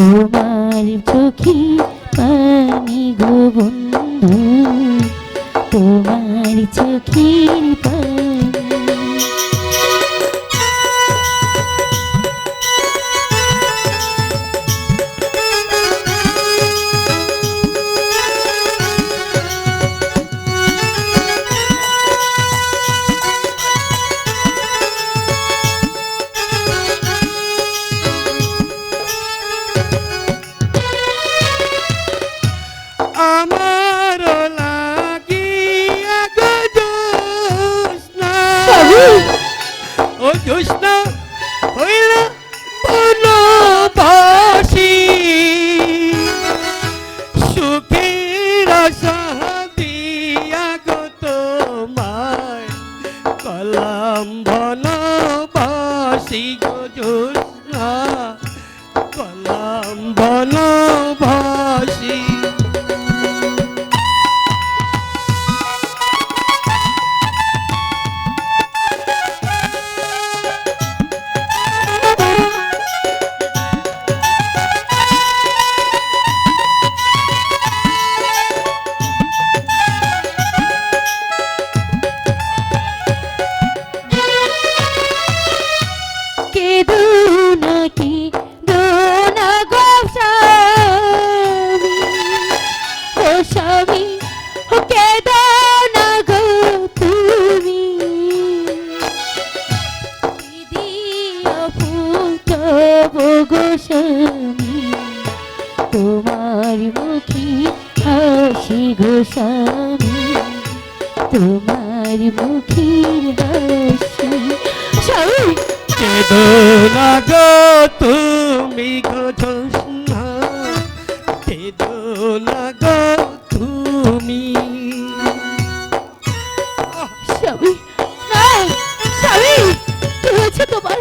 তোমার চোখে পানি গো বন্ধু তোমার চোখে কলম বনবাসী গো জোৎস্না কলম বনবাসী স্বামী, ও কেদো না গো তুমি দিদিও ফুল স্বামী, তোমার মুখী হাসি গো স্বামী, তোমার মুখের হাসি। স্বামী! কেদো তুমি গো জোৎস্না কেদো না তুমি। স্বামী না স্বামী কি হয়েছে তোমার?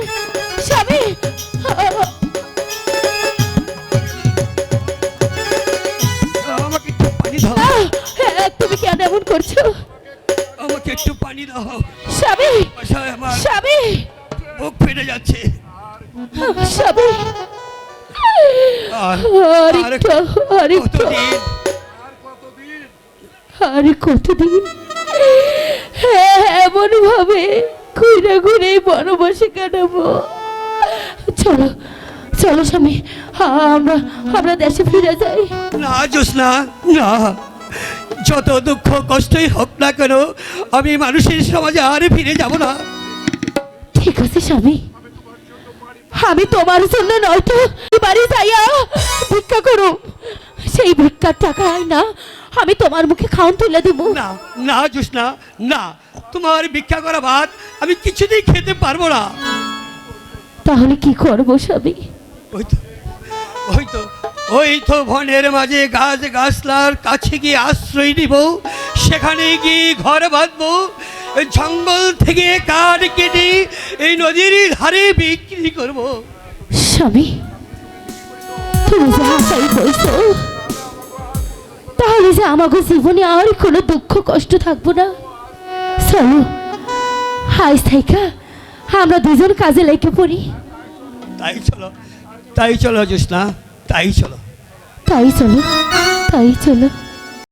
স্বামী আমাকে একটু পানি দাও। হ্যাঁ, তুমি কেন এমন করছ? আমাকে একটু পানি দাও। স্বামী স্বামী। বুক ফেটে যাচ্ছে। স্বামী। আর আর কতদিন? হ্যাঁ এমন ভাবে ঘুরে ঘুরে বনবাসে কাটাবো। চলো চলো স্বামী আমরা আমরা দেশে ফিরে যাই। না জোসনা না। যত দুঃখ কষ্টই হোক না কেন আমি মানুষের সমাজে আর ফিরে যাব না। ঠিক আছে স্বামী। আমি তোমার জন্য নয়তো বাড়ি যাইয়া ভিক্ষা করো সেই ভিক্ষার টাকায় না আমি তোমার মুখে খাওন তুলে দেবো। না না জোৎস্না না। তোমার ভিক্ষা করা ভাত আমি কিছুতেই খেতে পারব না। তাহলে কি করব স্বামী? ওই তো ওই তো ওই তো বনের মাঝে গাছ গাছলার কাছে গিয়ে আশ্রয় নিব। সেখানে গিয়ে ঘর বাঁধবো। জঙ্গল থেকে কাঠ কেটে এই নদীর ধারে বিক্রি করব। স্বামী তুমি যে আশাই বলছো তাহলে যে আমাকে জীবনে আর কোনো দুঃখ কষ্ট থাকব না। চলো হাই সাইকা আমরা দুজন কাজে লেগে পড়ি। তাই চলো তাই চলো জ্যোৎস্না তাই চলো। তাই চলো তাই চলো।